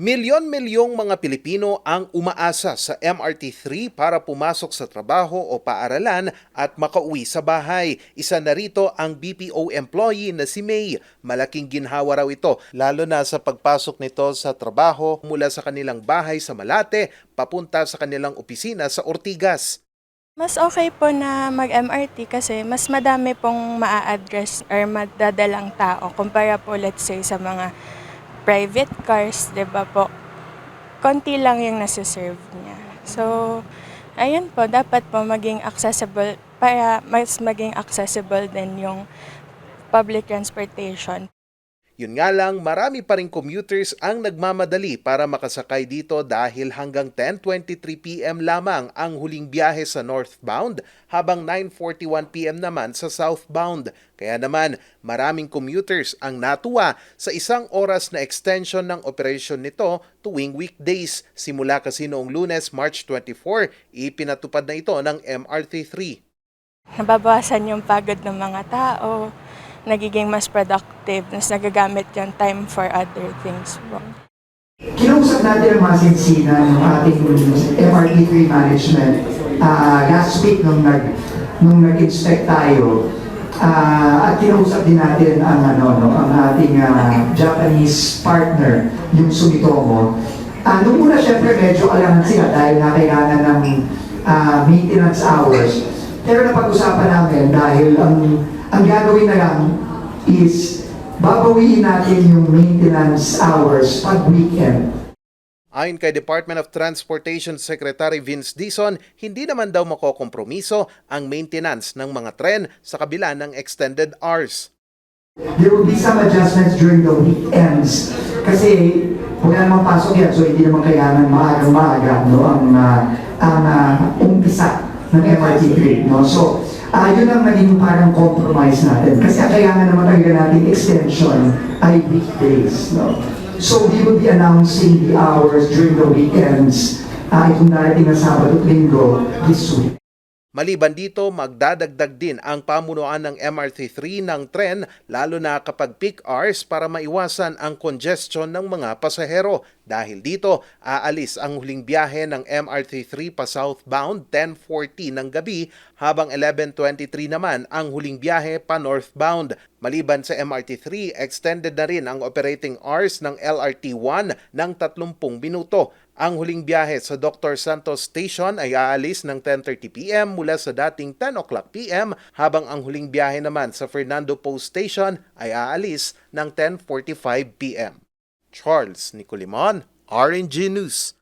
Milyon-milyong mga Pilipino ang umaasa sa MRT3 para pumasok sa trabaho o paaralan at makauwi sa bahay. Isa na rito ang BPO employee na si May. Malaking ginhawa raw ito, lalo na sa pagpasok nito sa trabaho mula sa kanilang bahay sa Malate papunta sa kanilang opisina sa Ortigas. Mas okay po na mag-MRT kasi mas madami pong maa-address or madadalang tao kumpara po let's say sa mga private cars, 'di ba po? Konti lang yung nasa-serve niya. So, ayun po, dapat po maging accessible para mas maging accessible din yung public transportation. Yun nga lang, marami pa rin commuters ang nagmamadali para makasakay dito dahil hanggang 10.23pm lamang ang huling biyahe sa northbound habang 9.41pm naman sa southbound. Kaya naman, maraming commuters ang natuwa sa isang oras na extension ng operasyon nito tuwing weekdays. Simula kasi noong lunes, March 24, ipinatupad na ito ng MRT3. Nababawasan yung pagod ng mga tao, nagiging mas productive, mas nagagamit yung time for other things po. Kinausap natin ang mga sinsina ng ating MRT3 management ah, last week nung nag nung nag-inspect tayo ah, at kinausap din natin ang ano no ang ating ah, Japanese partner yung Sumitomo. Ah, nung una syempre medyo alangan sila dahil na kailangan ng ah, maintenance hours. Pero napag-usapan namin dahil ang ang gagawin na lang is babawiin natin yung maintenance hours pag weekend. Ayon kay Department of Transportation Secretary Vince Dison, hindi naman daw makokompromiso ang maintenance ng mga tren sa kabila ng extended hours. There will be some adjustments during the weekends kasi wala namang pasok yan so hindi naman kailangan maagang maaga no, ang, ah, ang ah, umpisa ng MRT3. No? So, ah yun ang naging parang compromise natin kasi ang kailangan naman talaga natin extension ay weekdays. No? So, we will be announcing the hours during the weekends uh, itong darating na Sabado at Linggo this week. Maliban dito, magdadagdag din ang pamunuan ng MRT3 ng tren lalo na kapag peak hours para maiwasan ang congestion ng mga pasahero. Dahil dito, aalis ang huling biyahe ng MRT3 pa southbound 10.40 ng gabi habang 11.23 naman ang huling biyahe pa northbound. Maliban sa MRT3, extended na rin ang operating hours ng LRT1 ng 30 minuto. Ang huling biyahe sa Dr. Santos Station ay aalis ng 10.30pm mula sa dating 10 o'clock PM habang ang huling biyahe naman sa Fernando Post Station ay aalis ng 10.45pm. Charles Nicolimon, RNG News.